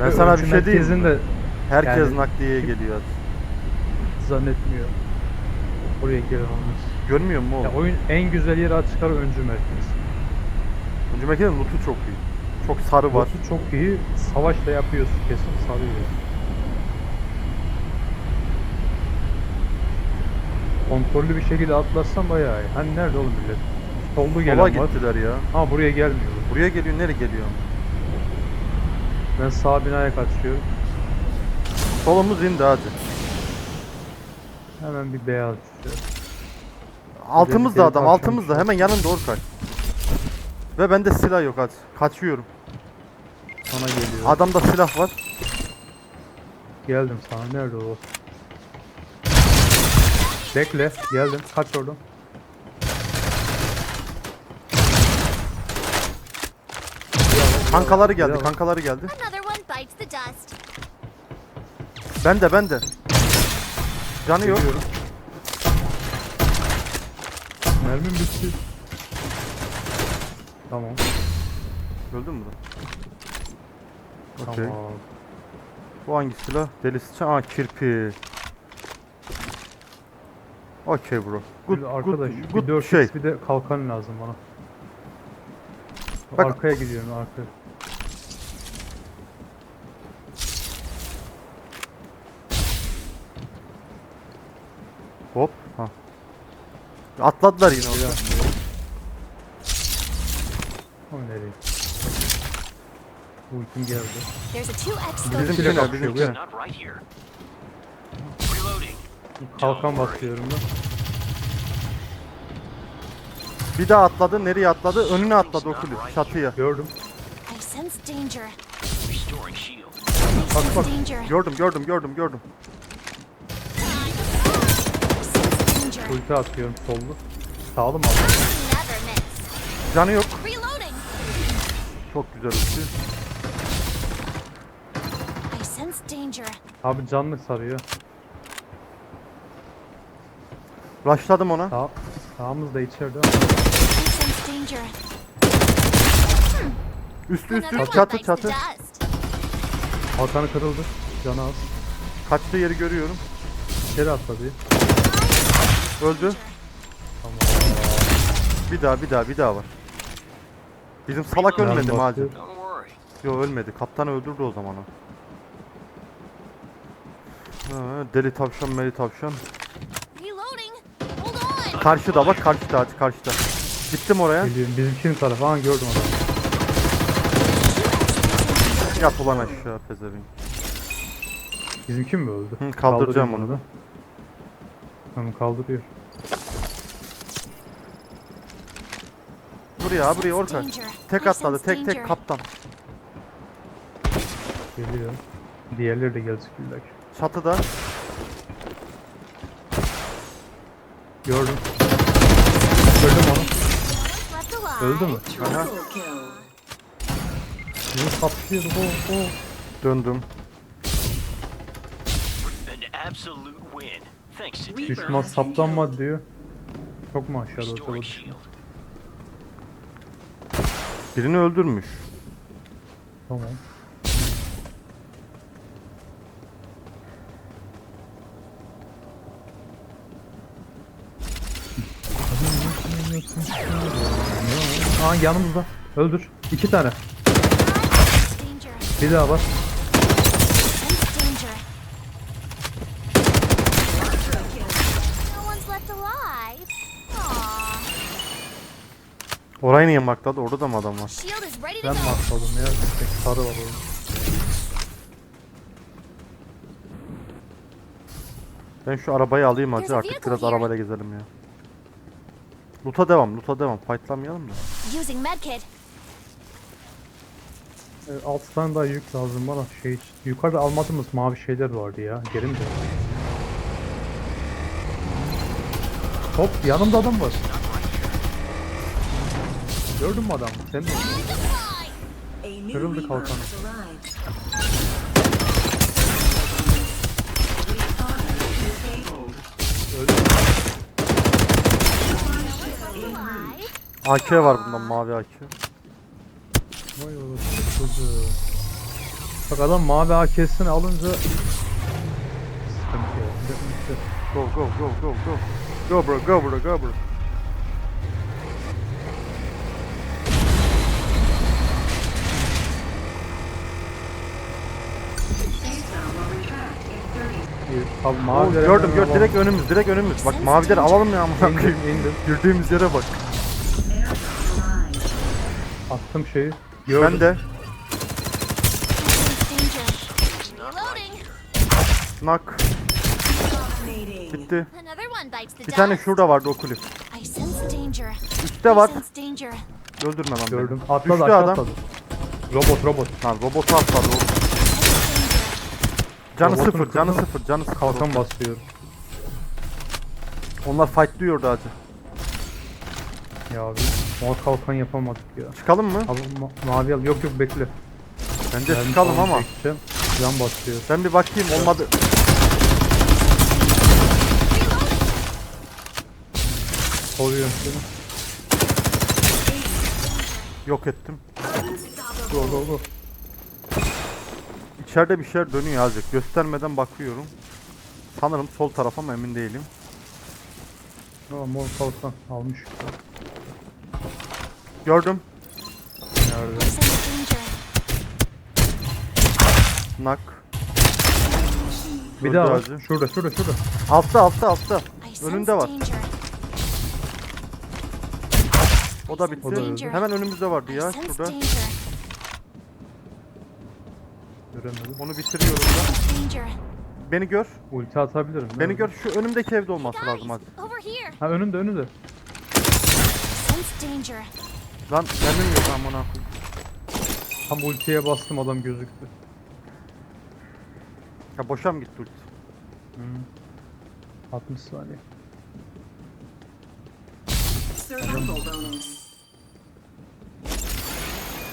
Ben sana bir şey diyeyim mi? merkezinde Herkes Yani- nakliyeye geliyor. zannetmiyor. Oraya geri almış. Görmüyor musun Ya oğlum? oyun en güzel yeri açık ara öncü merkez. Önce mekanın loot'u çok iyi. Çok sarı var. Botu çok iyi. Savaş da yapıyorsun kesin sarıyor. Kontrollü bir şekilde atlarsan bayağı iyi. Hani nerede oğlum millet? Soldu gelen Sola var. gittiler ya. Ha buraya gelmiyor. Buraya geliyor, nereye geliyor? Ben sağ binaya kaçıyorum. Solumuz indi hadi. Hemen bir beyaz düşüyor. Altımızda adam, altımızda. Hemen yanında Orkay. Ve bende silah yok hadi. Kaçıyorum. Sana geliyor. Adamda silah var. Geldim sana. Nerede o? Bekle. Geldim. Kaç oradan. Kankaları geldi, kankaları geldi. Another one bites the dust. Bende, bende. Canı yok. Geliyorum. Mermim bitti. Tamam. Öldün mü? lan? Okey. Tamam. Bu hangi silah? Delisi. Aa kirpi. Okey bro. Good, Bir arkadaş good, bir good 4 şey. bir de kalkan lazım bana. Bak- Arkaya gidiyorum arkaya. Hop. Ha. Atladılar yine orada. O nereye? Bu kim geldi? There's a 2x Bizim kine, kapışıyor, bizim kine. Not right here. Reloading. Kalkan basıyorum ben. Bir daha atladı. Nereye atladı? Önüne atladı Oculus. Çatıya. Gördüm. I sense danger. Restoring shield. Sense bak. danger. Gördüm, gördüm, gördüm, gördüm. Ulti atıyorum sollu. Sağlı mı miss. Canı yok. Çok güzel ulti. Abi canlı sarıyor. Rushladım ona. Sağ, sağımız da içeride. Üstü üstü çatı çatı. Kalkanı kırıldı. Canı az. Kaçtığı yeri görüyorum. İçeri atladı. Öldü. Tamam. Bir daha bir daha bir daha var. Bizim salak Canım ölmedi mi. Don't worry. Yok ölmedi. Kaptan öldürdü o zaman o. Ha, deli tavşan meli tavşan. Reloading. Hold on. Karşıda bak karşıda hacı karşıda. Gittim oraya. Geliyorum. Bizimkinin tarafı. Ha gördüm adamı. Yat ulan aşağı pezevenk. Bizimki mi öldü? Hı, kaldıracağım onu da. Tamam kaldırıyor. Buraya buraya. Danger. Tek atladı tek tek kaptan. Geliyor. Diğerleri de gelecek illa ki. Çatıda. Gördüm. Gördüm onu. Öldü mü? Aha. Bizim kapışıyordu. Oh, oh. Döndüm. Düşman saptanma diyor. Çok mu aşağıda shield. Birini öldürmüş. Tamam. Aa yanımızda. Öldür. İki tane. Bir daha var. Orayı niye makladı? Orada da mı adam var? Ben atladım ya? Tek sarı var orada. Ben şu arabayı alayım hacı artık biraz arabayla gezelim ya. Loot'a devam, loot'a devam. Fightlamayalım da. Using medkit. E, altı tane daha yük lazım bana. Şey, yukarıda almadığımız mavi şeyler vardı ya. Geri mi? Hop yanımda adam var. Gördün mü adamı? Sen mi? Kırıldı kalkan. Öldü. AK var bundan mavi AK. Vay orası çocuğu. Bak adam mavi AK'sini alınca. Go go go go go. Go bro go bro go bro. İyi, Abi Oo, mavi gördüm gör direkt önümüz direkt önümüz. Bak mavileri alalım ya amına İndim koyayım. indim. Girdiğimiz yere bak. Attım şeyi. Gördüm. Ben de bites the Bir tane şurada vardı o kulüp. Üstte var. Öldürme lan Gördüm. Atladı aşağı adam. atladı. Robot robot. Lan robotu atladı oğlum. Canı Robotun sıfır, canı sıfır, canı sıfır. Kalkan basıyor. Onlar fightlıyordu acı. Ya abi. Mor kalkan yapamadık ya. Çıkalım mı? Abi ma- mavi al. Yok yok bekle. Bence Ben çıkalım onu ama. çekeceğim. Can basıyor. Ben bir bakayım olmadı. Koruyorum seni. Yok ettim. Go go go. İçeride bir şeyler dönüyor azıcık. Göstermeden bakıyorum. Sanırım sol taraf ama emin değilim. Aa, mor kalkan almış. Gördüm. Nerede? Nak. Bir daha var. acı. Şurada şurada şurada. Altta altta altta. Önünde var. O da bitti. O da. Hemen önümüzde vardı ya şurada. Göremedim. Onu bitiriyorum da. Danger. Beni gör. Ulti atabilirim. değil Beni mi? gör. Şu önümdeki evde olması lazım Guys, hadi. over here. Ha önünde önünde. Sense danger. Lan mermim yok koyayım. Tam ultiye bastım adam gözüktü. Ya boşa mı gitti ulti? 60 saniye. Survival bonus.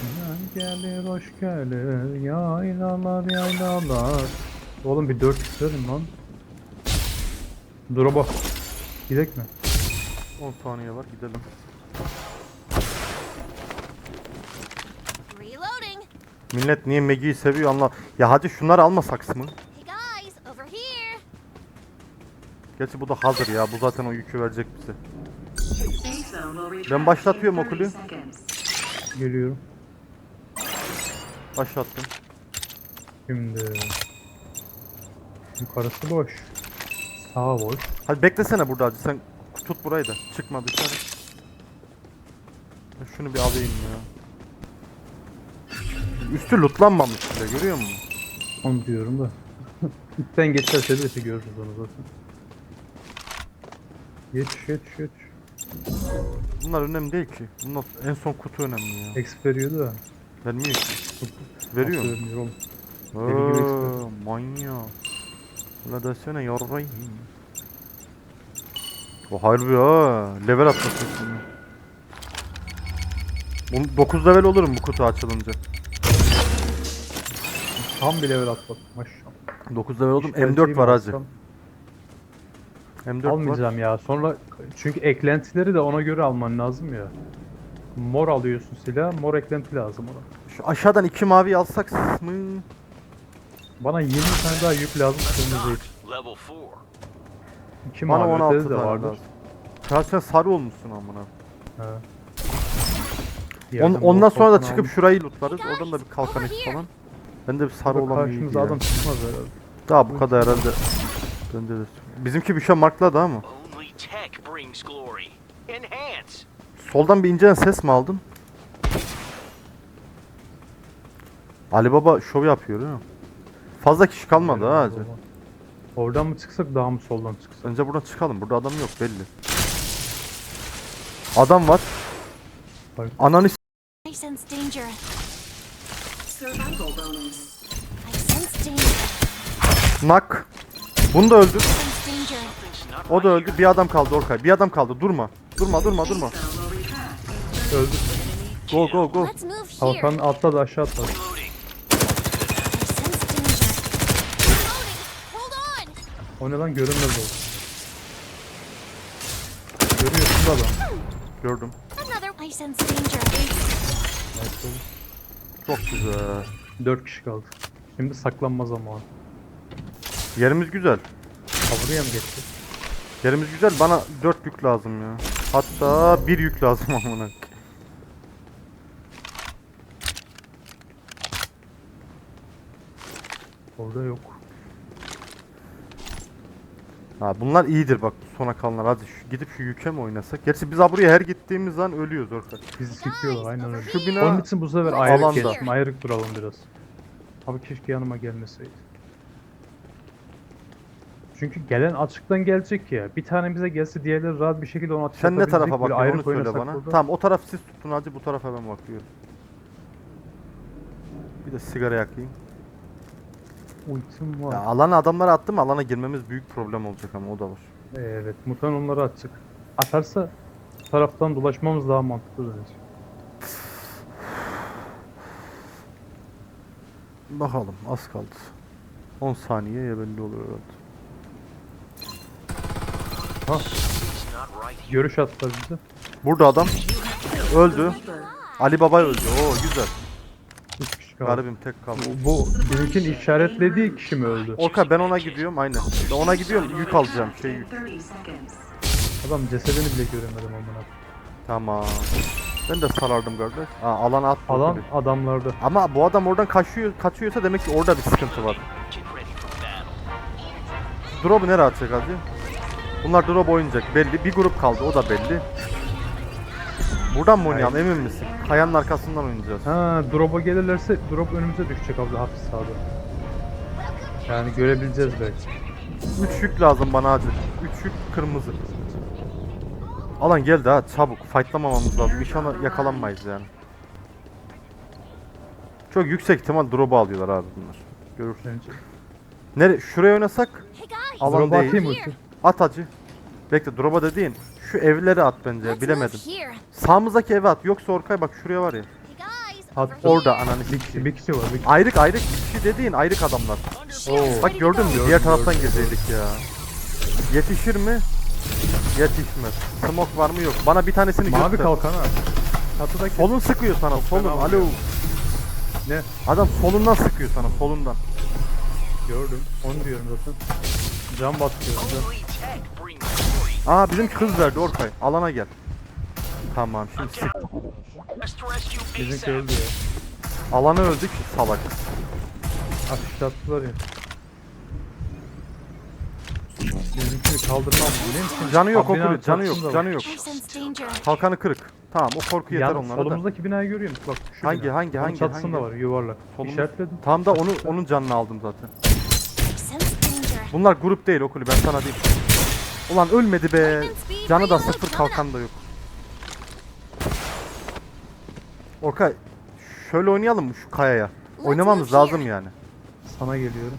Gel gelir hoş gelir yaylalar yaylalar. Oğlum bir 4 isterim lan. Bak. Gidek mi? 10 saniye var gidelim. Reloading. Millet niye Maggie'yi seviyor anla. Ya hadi şunları almasak mı? Hey guys, over here. Gerçi bu da hazır ya. Bu zaten o yükü verecek bize. Ben başlatıyorum in 30 okulu. seconds. Geliyorum. Başlattım. Şimdi. Yukarısı boş. Sağ boş. Hadi beklesene burada hadi sen tut burayı da. Çıkma dışarı. Şunu bir alayım ya. Üstü lootlanmamış bile görüyor musun? Onu diyorum da. İlkten geçerse birisi görürüz onu zaten. Geç geç geç. Bunlar önemli değil ki. Bunlar en son kutu önemli ya. Exp veriyor da. Vermiyor ki. Veriyor mu? Vermiyor oğlum. Ooo manyak. Ulan desene yarrayım. O harbi ha. Level atlasın şimdi. Bunun 9 level olurum bu kutu açılınca. Tam bir level atladım maşallah. 9 level oldum. İşgal M4 şeyi var hacı. alsam? M4 var. Almayacağım ya. Sonra çünkü eklentileri de ona göre alman lazım ya. Mor alıyorsun silah, mor eklenti lazım ona. Şu aşağıdan iki mavi alsak mı? Bana 20 tane daha yük lazım kırmızı için. Level 4. İki Bana mavi 16 ötede de tane vardır. lazım. Ya sen sarı olmuşsun amına. He. On, Yerden mor ondan sonra da çıkıp almış. şurayı lootlarız. Oradan da bir kalkan here. falan. Ben de bir sarı olan bir iyiydi Karşımıza ya. adam çıkmaz herhalde. Daha bu kadar herhalde. De. Bizimki bir şey markladı ama. Only tech brings glory. Enhance. Soldan bir incelen ses mi aldın? Ali Baba şov yapıyor değil mi? Fazla kişi kalmadı ha hacı. Oradan mı çıksak daha mı soldan çıksak? Önce buradan çıkalım. Burada adam yok belli. Adam var. Bak. Ananı s- I sense danger. Survival bonus. I sense danger. nak. Bunu da öldür. I sense danger. O da öldü. Bir adam kaldı Orkay. Bir adam kaldı. Durma. Durma durma durma. Retract. Öldü. Go go go. Let's move here. Kalkan atladı aşağı atladı. Reloading. I sense danger. Reloading. Hold on. O ne lan görünmez oldu. Görüyorsun da adam. Gördüm. Another. I sense danger. Çok güzel. 4 kişi kaldı. Şimdi saklanma zamanı. Yerimiz güzel. Ha buraya mı geçti? Yerimiz güzel. Bana 4 yük lazım ya. Hatta bir yük lazım amına. Orada yok. Ha bunlar iyidir bak sona kalanlar. Hadi şu, gidip şu yüke mi oynasak? Gerçi biz ha buraya her gittiğimiz an ölüyoruz Orkay. Bizi sikiyorlar aynen öyle. Şu bina Onun için bu sefer ayrık alanda. geçtim. Ayrık duralım biraz. Abi keşke yanıma gelmeseydi. Çünkü gelen açıktan gelecek ya. Bir tane bize gelse diğerleri rahat bir şekilde onu atış sen ne tarafa. Böyle bakıyorsun onu ayrık söyle oynasak bana. burada. Tamam o taraf siz tutun hacı bu tarafa ben bakıyorum. Bir de sigara yakayım. Ultim var. Ya alana adamları attım alana girmemiz büyük problem olacak ama o da var. Evet, mutan onları atacak. Atarsa taraftan dolaşmamız daha mantıklı bence. Bakalım az kaldı. 10 saniye ya belli oluyor herhalde. Here. Görüş attılar bize. Burada adam öldü. Ali Baba öldü. Oo güzel. 3 kişi kaldı. Garibim tek kaldı. Bu bizimkin işaretlediği kişi mi öldü? Orka ben ona gidiyorum aynen. Ben ona gidiyorum yük alacağım şey yük. 30 seconds. Adam cesedini bile göremedim amına. Tamam. Ben de sarardım kardeş. Aa, alana at. Alan adamlarda. Ama bu adam oradan kaçıyor, kaçıyorsa demek ki orada bir sıkıntı var. Drop'u nereye atacak hacı? Bunlar drop oynayacak belli. Bir grup kaldı o da belli. Buradan mı oynayalım emin misin? Kayanın arkasından oynayacağız. Ha, drop'a gelirlerse drop önümüze düşecek abi hafif sağda. Yani görebileceğiz belki. 3 yük lazım bana hacı. 3 yük kırmızı. Alan geldi ha çabuk. Fightlamamamız lazım. İnşallah yakalanmayız yani. Çok yüksek ihtimal drop'u alıyorlar abi bunlar. Görürsün. Bence. Nere şuraya oynasak Hey guys, alan Drop'a değil. atayım. At hacı. Bekle drop'a dediğin şu evleri at bence bilemedim. Sağımızdaki eve at. Yoksa Orkay bak şuraya var ya. At-. Orada ananı Bir kişi, bir kişi var. Bir kişi. Ayrık ayrık kişi dediğin ayrık adamlar. Oo. Bak gördün mü? Diğer taraftan girseydik ya. Yetişir mi? Yetişmez. Smoke var mı yok. Bana bir tanesini Mavi göster. kalkan ha. Çatıdaki. Solun sıkıyor sana. Solun. fena Alo. vuruyor. Ne? Adam solundan sıkıyor sana. Solundan. Gördüm. Onu diyorum zaten. Can batıyor. Can. Aa bizim kız verdi Orkay. Alana gel. Tamam şimdi sık. Bizimki öldü ya. Alana öldük salak. Ateş attılar ya. Bizimkini kaldırmam biliyor musun? Canı yok Abi binanın okulu. Canı yok. Canı yok. Kalkanı kırık. Tamam o korku yeter Yan, onlara da. solumuzdaki binayı görüyor musun? Bak şu Hangi, bina. hangi, Onun hangi, çatısında hangi? var yuvarlak. Solumuz- İşaretledim. Tam da onu onun canını aldım zaten. Bunlar grup değil okulu ben sana diyeyim. Ulan ölmedi be. Canı da sıfır kalkan da yok. Orkay şöyle oynayalım mı şu kayaya? Oynamamız lazım yani. Sana geliyorum.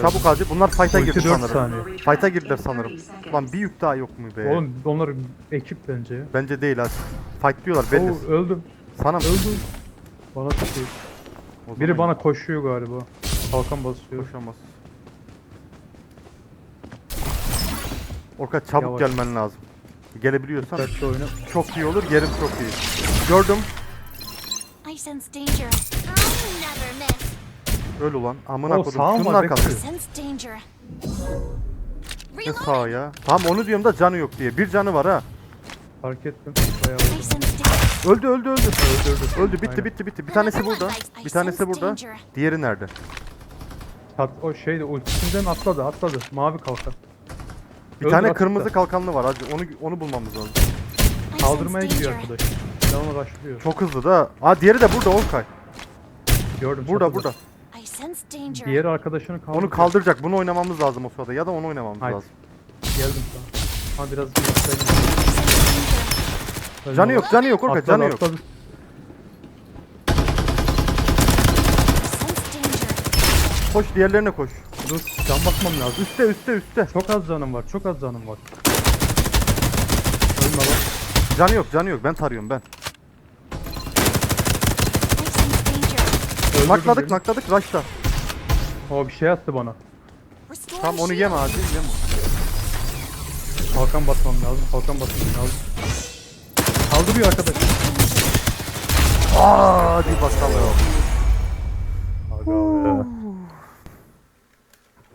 Çabuk hacı bunlar fight'a girdi sanırım. saniye. Fight'a girdiler sanırım. Ulan bir yük daha yok mu be? Oğlum onlar ekip bence ya. Bence değil hacı. Fight diyorlar belli. Oo, öldüm. Sana mı? Öldüm. Bana tutuyor. O Biri bana koşuyor galiba. Kalkan basıyor. koşamaz. Orkay çabuk Yavaş. gelmen lazım. Gelebiliyorsan Dikkatli oyna. çok iyi olur. Yerim çok iyi. Gördüm. I sense danger. I'll never miss. Öl ulan. Amına O kodum. sağ mı Şunun var, arkası. I sense danger. Ne Reload. sağ ya? Tamam onu diyorum da canı yok diye. Bir canı var ha. Fark ettim. Bayağı I sense danger. Öldü öldü öldü. Öldürdüm. Öldü bitti Aynen. bitti bitti. Bir tanesi burada. Bir tanesi burada. Diğeri nerede? Tat, o şeyde ultisinden atladı atladı. Mavi kalkan. Bir tane açıkta. kırmızı kalkanlı var hacı. Onu onu bulmamız lazım. Kaldırmaya gidiyor arkadaş. Ben onu rushlıyor. Çok hızlı da. Aa diğeri de burada Olkay. Gördüm. Burada burada. I sense danger. Diğer arkadaşını kaldırıyor. Onu kaldıracak. Bunu oynamamız lazım o sırada ya da onu oynamamız Haydi. lazım. Geldim sana. Ha biraz danger. Canı yok, canı yok Orkay, canı yok. atladı. Koş diğerlerine koş. Dur can basmam lazım. Üste üste üste. Çok az canım var. Çok az canım var. Ölme lan. Canı yok, canı yok. Ben tarıyorum ben. sense danger. Öldürdüm Nakladık, birini. nakladık. Rush'ta. O bir şey attı bana. Restore Tamam onu shield. yeme hacı, yeme. Kalkan basmam lazım. Kalkan basmam lazım. Kaldırıyor arkadaş. Aa, hadi bakalım. Aga be.